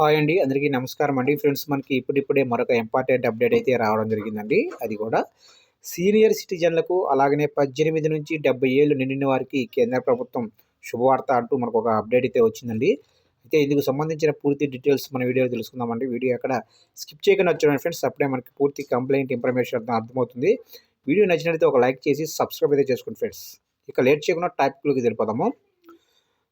Hi అండి. అందరికీ నమస్కారం అండి. ఫ్రెండ్స్ మనకి ఇప్పుడిప్పుడే మరొక ఇంపార్టెంట్ అప్డేట్ అయితే రావడం జరిగిందండి. అది కూడా సీనియర్ సిటిజన్లకు అలాగనే పద్దెనిమిది నుంచి డెబ్బై ఏళ్ళు నిండిన వారికి కేంద్ర ప్రభుత్వం శుభవార్త అంటూ మనకు ఒక అప్డేట్ అయితే వచ్చిందండి. అయితే ఇందుకు సంబంధించిన పూర్తి డీటెయిల్స్ మన వీడియోలో తెలుసుకుందామండి. వీడియో అక్కడ స్కిప్ చేయకుండా వచ్చాడు ఫ్రెండ్స్. అప్పుడే మనకి పూర్తి కంప్లైంట్ ఇన్ఫర్మేషన్ అర్థమవుతుంది. వీడియో నచ్చినట్లయితే ఒక లైక్ చేసి సబ్స్క్రైబ్ అయితే చేసుకోండి ఫ్రెండ్స్. ఇక లేట్ చేయకుండా టాపిక్లోకి తెలిపోదాము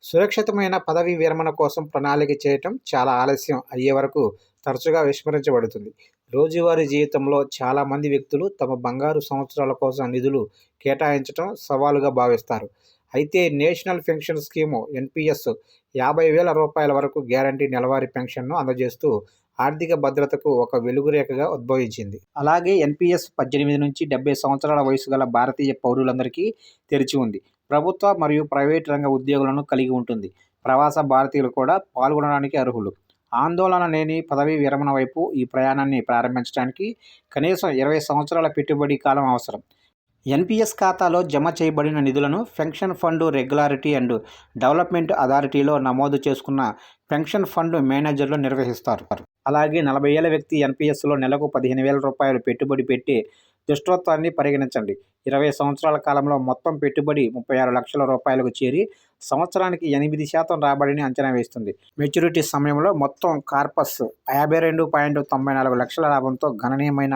సురక్షితమైన పదవీ విరమణ కోసం ప్రణాళిక చేయటం చాలా ఆలస్యం అయ్యే వరకు తరచుగా విస్మరించబడుతుంది. రోజువారీ జీవితంలో చాలామంది వ్యక్తులు తమ బంగారు సంవత్సరాల కోసం నిధులు కేటాయించడం సవాలుగా భావిస్తారు. అయితే నేషనల్ పెన్షన్ స్కీము ఎన్పిఎస్ యాభై వేల రూపాయల వరకు గ్యారంటీ నెలవారీ పెన్షన్ను అందజేస్తూ ఆర్థిక భద్రతకు ఒక వెలుగురేఖగా ఉద్భవించింది. అలాగే ఎన్పిఎస్ పద్దెనిమిది నుంచి డెబ్బై సంవత్సరాల వయసు గల భారతీయ పౌరులందరికీ తెరిచి ఉంది. ప్రభుత్వ మరియు ప్రైవేట్ రంగ ఉద్యోగులను కలిగి ఉంటుంది. ప్రవాస భారతీయులు కూడా పాల్గొనడానికి అర్హులు. ఆందోళన లేని పదవీ విరమణ వైపు ఈ ప్రయాణాన్ని ప్రారంభించడానికి కనీసం ఇరవై సంవత్సరాల పెట్టుబడి కాలం అవసరం. ఎన్పిఎస్ ఖాతాలో జమ చేయబడిన నిధులను pension fund regulatory and development అథారిటీలో నమోదు చేసుకున్న పెన్షన్ ఫండ్ మేనేజర్లు నిర్వహిస్తారు. అలాగే నలభై ఏళ్ళ వ్యక్తి ఎన్పిఎస్లో నెలకు పదిహేను వేల రూపాయలు పెట్టుబడి పెట్టి దుష్టత్వాన్ని పరిగణించండి. ఇరవై సంవత్సరాల కాలంలో మొత్తం పెట్టుబడి ముప్పై ఆరు లక్షల రూపాయలకు చేరి సంవత్సరానికి ఎనిమిది శాతం రాబడిని అంచనా వేస్తుంది. మెచ్యూరిటీ సమయంలో మొత్తం కార్పస్ యాభై రెండు పాయింట్ తొంభై నాలుగు లక్షల లాభంతో గణనీయమైన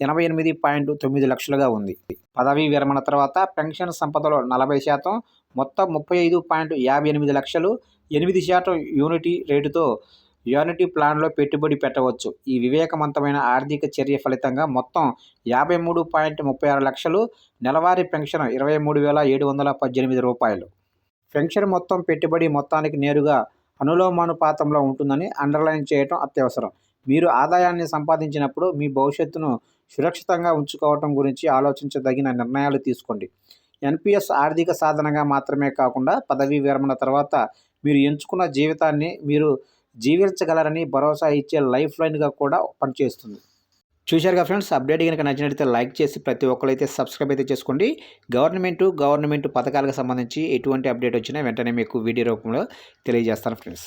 ఎనభై ఎనిమిది పాయింట్ తొమ్మిది లక్షలుగా ఉంది. పదవీ విరమణ తర్వాత పెన్షన్ సంపదలో నలభై శాతం మొత్తం ముప్పై ఐదు పాయింట్ యాభై ఎనిమిది లక్షలు ఎనిమిది శాతం యూనిటీ రేటుతో యూనిటీ ప్లాన్లో పెట్టుబడి పెట్టవచ్చు. ఈ వివేకవంతమైన ఆర్థిక చర్య ఫలితంగా మొత్తం యాభై మూడు పాయింట్ ముప్పై ఆరు లక్షలు నెలవారీ పెన్షన్ ఇరవై మూడు వేల ఏడు వందల పద్దెనిమిది రూపాయలు. పెన్షన్ మొత్తం పెట్టుబడి మొత్తానికి నేరుగా అనులోమానుపాతంలో ఉంటుందని అండర్లైన్ చేయటం అత్యవసరం. మీరు ఆదాయాన్ని సంపాదించినప్పుడు మీ భవిష్యత్తును సురక్షితంగా ఉంచుకోవటం గురించి ఆలోచించదగిన నిర్ణయాలు తీసుకోండి. ఎన్పిఎస్ ఆర్థిక సాధనగా మాత్రమే కాకుండా పదవీ విరమణ తర్వాత మీరు ఎంచుకున్న జీవితాన్ని మీరు జీవించగలరని భరోసా ఇచ్చే లైఫ్ లైన్గా కూడా పనిచేస్తుంది. చూశారుగా ఫ్రెండ్స్ అప్డేట్ కనుక నచ్చినట్లయితే లైక్ చేసి ప్రతి ఒక్కరైతే సబ్స్క్రైబ్ అయితే చేసుకోండి. గవర్నమెంట్ గవర్నమెంట్ పథకాలకు సంబంధించి ఎటువంటి అప్డేట్ వచ్చినా వెంటనే మీకు వీడియో రూపంలో తెలియజేస్తాను ఫ్రెండ్స్.